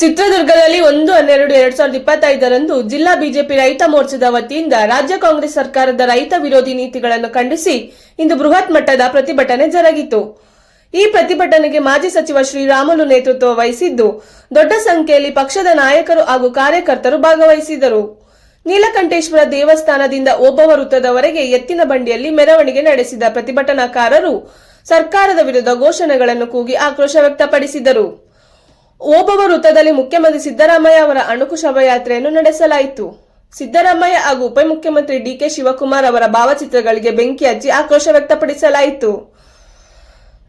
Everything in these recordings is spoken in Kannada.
ಚಿತ್ರದುರ್ಗದಲ್ಲಿ ಒಂದು ಹನ್ನೆರಡು ಎರಡ್ ಸಾವಿರದ ಇಪ್ಪತ್ತೈದರಂದು ಜಿಲ್ಲಾ ಬಿಜೆಪಿ ರೈತ ಮೋರ್ಚಾದ ವತಿಯಿಂದ ರಾಜ್ಯ ಕಾಂಗ್ರೆಸ್ ಸರ್ಕಾರದ ರೈತ ವಿರೋಧಿ ನೀತಿಗಳನ್ನು ಖಂಡಿಸಿ ಇಂದು ಬೃಹತ್ ಮಟ್ಟದ ಪ್ರತಿಭಟನೆ ಜರುಗಿತು. ಈ ಪ್ರತಿಭಟನೆಗೆ ಮಾಜಿ ಸಚಿವ ಶ್ರೀರಾಮುಲು ನೇತೃತ್ವ ವಹಿಸಿದ್ದು, ದೊಡ್ಡ ಸಂಖ್ಯೆಯಲ್ಲಿ ಪಕ್ಷದ ನಾಯಕರು ಹಾಗೂ ಕಾರ್ಯಕರ್ತರು ಭಾಗವಹಿಸಿದರು. ನೀಲಕಂಠೇಶ್ವರ ದೇವಸ್ಥಾನದಿಂದ ಒಬ್ಬವ ವೃತ್ತದವರೆಗೆ ಎತ್ತಿನ ಬಂಡಿಯಲ್ಲಿ ಮೆರವಣಿಗೆ ನಡೆಸಿದ ಪ್ರತಿಭಟನಾಕಾರರು ಸರ್ಕಾರದ ವಿರುದ್ಧ ಘೋಷಣೆಗಳನ್ನು ಕೂಗಿ ಆಕ್ರೋಶ ವ್ಯಕ್ತಪಡಿಸಿದರು. ಓಬವ್ವ ವೃತ್ತದಲ್ಲಿ ಮುಖ್ಯಮಂತ್ರಿ ಸಿದ್ದರಾಮಯ್ಯ ಅವರ ಅಣುಕು ಶವಯಾತ್ರೆಯನ್ನು ನಡೆಸಲಾಯಿತು. ಸಿದ್ದರಾಮಯ್ಯ ಹಾಗೂ ಉಪಮುಖ್ಯಮಂತ್ರಿ ಡಿಕೆ ಶಿವಕುಮಾರ್ ಅವರ ಭಾವಚಿತ್ರಗಳಿಗೆ ಬೆಂಕಿ ಹಚ್ಚಿ ಆಕ್ರೋಶ ವ್ಯಕ್ತಪಡಿಸಲಾಯಿತು.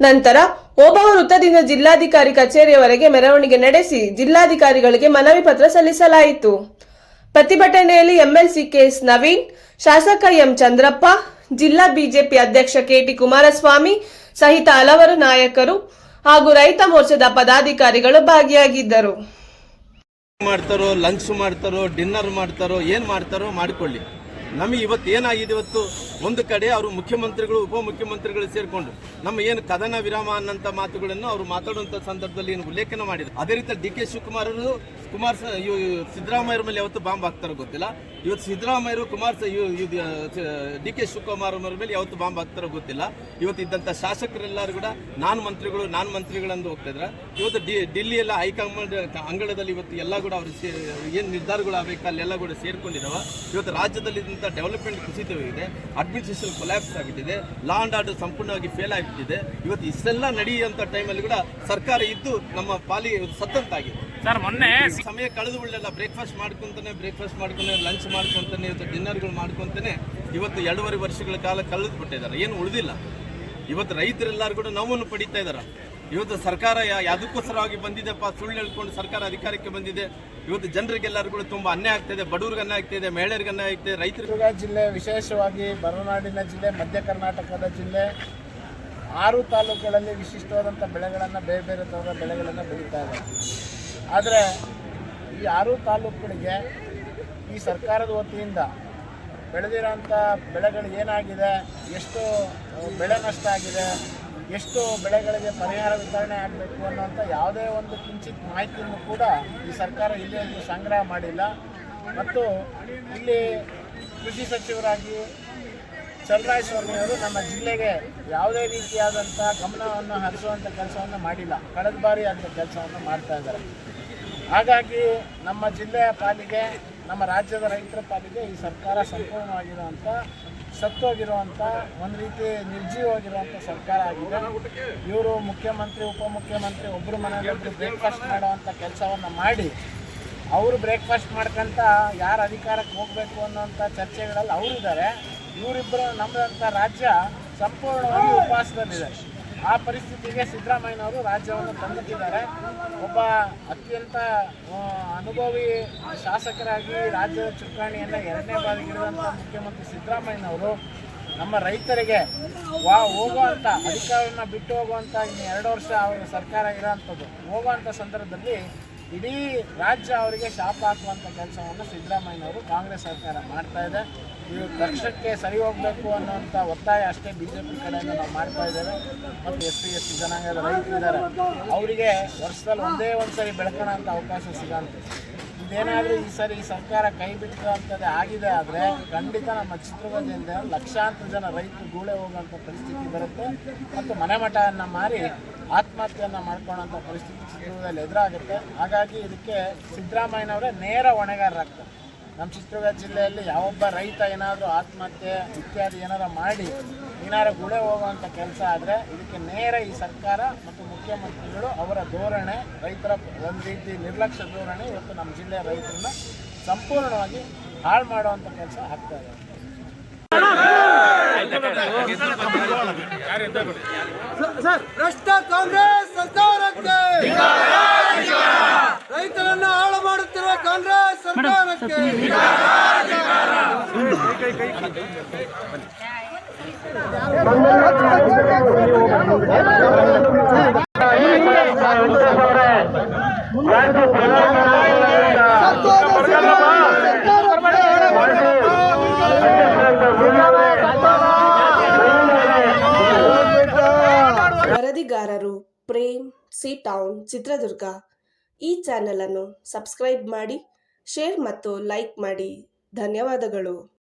ನಂತರ ಓಬವ್ವ ವೃತ್ತದಿಂದ ಜಿಲ್ಲಾಧಿಕಾರಿ ಕಚೇರಿಯವರೆಗೆ ಮೆರವಣಿಗೆ ನಡೆಸಿ ಜಿಲ್ಲಾಧಿಕಾರಿಗಳಿಗೆ ಮನವಿ ಪತ್ರ ಸಲ್ಲಿಸಲಾಯಿತು. ಪ್ರತಿಭಟನೆಯಲ್ಲಿ ಎಂಎಲ್ಸಿ ಕೆಎಸ್ ನವೀನ್, ಶಾಸಕ ಎಂ ಚಂದ್ರಪ್ಪ, ಜಿಲ್ಲಾ ಬಿಜೆಪಿ ಅಧ್ಯಕ್ಷ ಕೆಟಿ ಕುಮಾರಸ್ವಾಮಿ ಸಹಿತ ಹಲವರು ನಾಯಕರು ಹಾಗೂ ರೈತ ಮೋರ್ಚಾದ ಪದಾಧಿಕಾರಿಗಳು ಭಾಗಿಯಾಗಿದ್ದರು. ಮಾಡ್ತಾರೋ ಲಂಚ್ ಮಾಡ್ತಾರೋ ಡಿನ್ನರ್ ಮಾಡ್ತಾರೋ ಏನ್ ಮಾಡ್ತಾರೋ ಮಾಡಿಕೊಳ್ಳಿ. ನಮಗೆ ಇವತ್ತು ಏನಾಗಿದೆ ಇವತ್ತು? ಒಂದು ಕಡೆ ಅವರು ಮುಖ್ಯಮಂತ್ರಿಗಳು, ಉಪಮುಖ್ಯಮಂತ್ರಿಗಳು ಸೇರಿಕೊಂಡು ನಮ್ಮ ಏನು ಕದನ ವಿರಾಮ ಅನ್ನಂತ ಮಾತುಗಳನ್ನು ಅವರು ಮಾತಾಡುವಂತ ಸಂದರ್ಭದಲ್ಲಿ ಏನು ಉಲ್ಲೇಖನ ಮಾಡಿದ್ರು. ಅದೇ ರೀತಿ ಡಿ ಕೆ ಶಿವಕುಮಾರ್ ಅವರು, ಕುಮಾರ್ ಸಿದ್ದರಾಮಯ್ಯರ ಮೇಲೆ ಯಾವತ್ತು ಬಾಂಬ್ ಹಾಕ್ತಾರೋ ಗೊತ್ತಿಲ್ಲ. ಇವತ್ತು ಸಿದ್ದರಾಮಯ್ಯರು, ಕುಮಾರ್ ಡಿ ಕೆ ಶಿವಕುಮಾರ್ ಅವರ ಮೇಲೆ ಯಾವತ್ತು ಬಾಂಬ್ ಹಾಕ್ತಾರೋ ಗೊತ್ತಿಲ್ಲ. ಇವತ್ತು ಇದ್ದಂಥ ಶಾಸಕರೆಲ್ಲರೂ ಕೂಡ ನಾನು ಮಂತ್ರಿಗಳು, ನಾನು ಮಂತ್ರಿಗಳಂದು ಹೋಗ್ತಾ ಇದ್ರ. ಇವತ್ತು ಡಿ, ಡೆಲ್ಲಿಯೆಲ್ಲ ಹೈಕಮಾಂಡ್ ಅಂಗಳದಲ್ಲಿ ಇವತ್ತು ಎಲ್ಲ ಕೂಡ ಅವರು ಏನು ನಿರ್ಧಾರಗಳು ಆಗಬೇಕು, ಅಲ್ಲೆಲ್ಲ ಕೂಡ ಸೇರ್ಕೊಂಡಿದ್ದಾವ ಇವತ್ತು ರಾಜ್ಯದಲ್ಲಿ ಇದ್ದಂಥ ಡೆವಲಪ್ಮೆಂಟ್ ಕುಸಿತವಾಗಿದೆ ಅಡ್ಮಿನಿಸ್ಟ್ರೇಷನ್ ಕೊಲ್ಯಾಪ್ಸ್ ಆಗಿಬಿಟ್ಟಿದೆ ಲಾ ಅಂಡ್ ಆರ್ಡರ್ ಸಂಪೂರ್ಣವಾಗಿ ಫೇಲ್ ಆಗಿಬಿಟ್ಟಿದೆ. ಇವತ್ತು ಇಷ್ಟೆಲ್ಲ ನಡೆಯುವಂಥ ಟೈಮಲ್ಲಿ ಕೂಡ ಸರ್ಕಾರ ಇದ್ದು ನಮ್ಮ ಪಾಲಿ ಸತ್ತಂತಾಗಿದೆ. ಸರ್ ಮೊನ್ನೆ ಸಮಯ ಕಳೆದು ಬಿಡಲ್ಲ ಬ್ರೇಕ್ಫಾಸ್ಟ್ ಮಾಡ್ಕೊಂತಾನೆ ಬ್ರೇಕ್ಫಾಸ್ಟ್ ಮಾಡ್ಕೊಂತಾನೆ ಲಂಚ್ ಮಾಡ್ಕೊಂತಾನೆ ಇವತ್ತು ಡಿನ್ನರ್ಗಳು ಮಾಡ್ಕೊಂತಾನೆ ಇವತ್ತು ಎರಡೂವರೆ ವರ್ಷಗಳ ಕಾಲ ಕಳೆದು ಬಿಟ್ಟಿದ್ದಾರೆ ಏನು ಉಳಿದಿಲ್ಲ. ಇವತ್ತು ರೈತರೆಲ್ಲರೂ ಕೂಡ ನೋವನ್ನು ಪಡಿತಾ ಇದ್ದಾರೆ. ಇವತ್ತು ಸರ್ಕಾರ ಯಾವುದಕ್ಕೋಸ್ಕರವಾಗಿ ಬಂದಿದೆಪ್ಪ? ಸುಳ್ಳು ಹೇಳ್ಕೊಂಡು ಸರ್ಕಾರ ಅಧಿಕಾರಕ್ಕೆ ಬಂದಿದೆ. ಇವತ್ತು ಜನರಿಗೆಲ್ಲರೂ ತುಂಬ ಅನ್ಯಾಯ ಆಗ್ತಿದೆ. ಬಡವ್ರಿಗೆ ಅನ್ಯಾಯ ಆಗ್ತಿದೆ, ಮಹಿಳೆಯರಿಗೆ ಅನ್ಯಾಯ ಆಗ್ತಿದೆ ಚಿತ್ರದುರ್ಗ ಜಿಲ್ಲೆ, ವಿಶೇಷವಾಗಿ ಬರನಾಡಿನ ಜಿಲ್ಲೆ, ಮಧ್ಯ ಕರ್ನಾಟಕದ ಜಿಲ್ಲೆ, ಆರು ತಾಲೂಕುಗಳಲ್ಲಿ ವಿಶಿಷ್ಟವಾದಂಥ ಬೆಳೆಗಳನ್ನು ಬೇರೆ ಬೇರೆ ಥರದ ಬೆಳೆಗಳನ್ನು ಬೆಳೀತಾ ಇದೆ. ಆದರೆ ಈ ಆರು ತಾಲೂಕುಗಳಿಗೆ ಈ ಸರ್ಕಾರದ ವತಿಯಿಂದ ಬೆಳೆದಿರೋಂಥ ಬೆಳೆಗಳು ಏನಾಗಿದೆ? ಎಷ್ಟು ಬೆಳೆ ನಷ್ಟ ಆಗಿದೆ? ಎಷ್ಟು ಬೆಳೆಗಳಿಗೆ ಪರಿಹಾರ ವಿತರಣೆ ಆಗಬೇಕು ಅನ್ನೋಂಥ ಯಾವುದೇ ಒಂದು ಕಿಂಚಿತ್ ಮಾಹಿತಿಯನ್ನು ಕೂಡ ಈ ಸರ್ಕಾರ ಒಂದು ಸಂಗ್ರಹ ಮಾಡಿಲ್ಲ. ಮತ್ತು ಇಲ್ಲಿ ಕೃಷಿ ಸಚಿವರಾಗಿ ಚಲರಾಯ ಅವರು ನಮ್ಮ ಜಿಲ್ಲೆಗೆ ಯಾವುದೇ ರೀತಿಯಾದಂಥ ಗಮನವನ್ನು ಹರಿಸುವಂಥ ಕೆಲಸವನ್ನು ಮಾಡಿಲ್ಲ. ಕಳೆದ ಬಾರಿ ಅಂಥ ಕೆಲಸವನ್ನು ಮಾಡ್ತಾ ಇದ್ದಾರೆ. ಹಾಗಾಗಿ ನಮ್ಮ ಜಿಲ್ಲೆಯ ಪಾಲಿಗೆ ನಮ್ಮ ರಾಜ್ಯದ ರೈತರ ಪಾಲಿಗೆ ಈ ಸರ್ಕಾರ ಸಂಪೂರ್ಣವಾಗಿರುವಂಥ ಸತ್ತೋಗಿರುವಂಥ ಒಂದು ರೀತಿ ನಿರ್ಜೀವವಾಗಿರುವಂಥ ಸರ್ಕಾರ ಆಗಿದೆ. ಇವರು ಮುಖ್ಯಮಂತ್ರಿ, ಉಪಮುಖ್ಯಮಂತ್ರಿ ಒಬ್ಬರು ಮನೆಯಲ್ಲಿ ಬ್ರೇಕ್ಫಾಸ್ಟ್ ಮಾಡುವಂಥ ಕೆಲಸವನ್ನು ಮಾಡಿ, ಅವರು ಬ್ರೇಕ್ಫಾಸ್ಟ್ ಮಾಡ್ಕೊಂತ ಯಾರು ಅಧಿಕಾರಕ್ಕೆ ಹೋಗಬೇಕು ಅನ್ನೋಂಥ ಚರ್ಚೆಗಳಲ್ಲಿ ಅವರಿದ್ದಾರೆ. ಇವರಿಬ್ಬರು ನಮ್ಮದಂಥ ರಾಜ್ಯ ಸಂಪೂರ್ಣವಾಗಿ ಉಪವಾಸದಲ್ಲಿದೆ. ಆ ಪರಿಸ್ಥಿತಿಗೆ ಸಿದ್ದರಾಮಯ್ಯನವರು ರಾಜ್ಯವನ್ನು ತಂದಿದ್ದಾರೆ ಒಬ್ಬ ಅತ್ಯಂತ ಅನುಭವಿ ಶಾಸಕರಾಗಿ ರಾಜ್ಯದ ಚುಕ್ಕಾಣಿಯನ್ನು ಎರಡನೇ ಬಾರಿಗೆ ಇರುವಂಥ ಮುಖ್ಯಮಂತ್ರಿ ಸಿದ್ದರಾಮಯ್ಯನವರು ನಮ್ಮ ರೈತರಿಗೆ ವಾ ಹೋಗುವಂಥ ಅಧಿಕಾರವನ್ನು ಬಿಟ್ಟು ಹೋಗುವಂಥ ಇನ್ನು ಎರಡು ವರ್ಷ ಅವರ ಸರ್ಕಾರ ಇರೋವಂಥದ್ದು ಹೋಗುವಂಥ ಸಂದರ್ಭದಲ್ಲಿ ಇಡೀ ರಾಜ್ಯ ಅವರಿಗೆ ಶಾಪ ಹಾಕುವಂಥ ಕೆಲಸವನ್ನು ಸಿದ್ದರಾಮಯ್ಯನವರು ಕಾಂಗ್ರೆಸ್ ಸರ್ಕಾರ ಮಾಡ್ತಾ ಇದೆ. ಇದು ಪಕ್ಷಕ್ಕೆ ಸರಿ ಹೋಗಬೇಕು ಅನ್ನೋಂಥ ಒತ್ತಾಯ ಅಷ್ಟೇ ಬಿ ಜೆ ಪಿ ಕಡೆಯಿಂದ ನಾವು ಮಾಡ್ತಾ ಇದ್ದೇವೆ. ಮತ್ತು ಎಸ್ ಸಿ ಎಸ್ ಸಿ ಜನಾಂಗದ ರೈತರಿದ್ದಾರೆ. ಅವರಿಗೆ ವರ್ಷದಲ್ಲಿ ಒಂದೇ ಒಂದು ಸರಿ ಬೆಳ್ಕೊಳ್ಳೋ ಅಂತ ಅವಕಾಶ ಸಿಗಂತೆ ಇದೇನಾದರೂ ಈ ಸರಿ ಈ ಸರ್ಕಾರ ಕೈ ಬಿಟ್ಟಂಥದ್ದೇ ಆಗಿದೆ ಆದರೆ ಖಂಡಿತ ನಮ್ಮ ಚಿತ್ರದುರ್ಗದಿಂದ ಲಕ್ಷಾಂತರ ಜನ ರೈತರು ಗೂಳೆ ಹೋಗುವಂಥ ಪರಿಸ್ಥಿತಿ ಬರುತ್ತೆ ಮತ್ತು ಮನೆ ಮಠವನ್ನು ಮಾರಿ ಆತ್ಮಹತ್ಯೆಯನ್ನು ಮಾಡ್ಕೊಳ್ಳೋಂಥ ಪರಿಸ್ಥಿತಿ ಚಿತ್ರದುರ್ಗದಲ್ಲಿ ಎದುರಾಗುತ್ತೆ. ಹಾಗಾಗಿ ಇದಕ್ಕೆ ಸಿದ್ದರಾಮಯ್ಯನವರೇ ನೇರ ಹೊಣೆಗಾರರಾಗ್ತಾರೆ. ನಮ್ಮ ಚಿತ್ರದುರ್ಗ ಜಿಲ್ಲೆಯಲ್ಲಿ ಯಾವೊಬ್ಬ ರೈತ ಏನಾದರೂ ಆತ್ಮಹತ್ಯೆ, ಇತ್ಯಾದಿ ಏನಾದರೂ ಮಾಡಿ ಏನಾದ್ರು ಗುಳೆ ಹೋಗುವಂಥ ಕೆಲಸ ಆದರೆ ಇದಕ್ಕೆ ನೇರ ಈ ಸರ್ಕಾರ ಮತ್ತು ಮುಖ್ಯಮಂತ್ರಿಗಳು ಅವರ ಧೋರಣೆ, ರೈತರ ಒಂದು ರೀತಿ ನಿರ್ಲಕ್ಷ್ಯ ಧೋರಣೆ ಇವತ್ತು ನಮ್ಮ ಜಿಲ್ಲೆಯ ರೈತರನ್ನ ಸಂಪೂರ್ಣವಾಗಿ ಹಾಳು ಮಾಡುವಂಥ ಕೆಲಸ ಆಗ್ತಾ ಇದೆ. ರೈತರನ್ನು ಹಾಳು ಸರ್ಕಾರಕ್ಕೆ ವರದಿಗಾರರು ಪ್ರೇಮ್ ಸಿ ಟೌನ್ ಚಿತ್ರದುರ್ಗ ಈ ಚಾನೆಲ್ ಅನ್ನು ಸಬ್ಸ್ಕ್ರೈಬ್ ಮಾಡಿ ಶೇರ್ ಮತ್ತು ಲೈಕ್ ಮಾಡಿ. ಧನ್ಯವಾದಗಳು.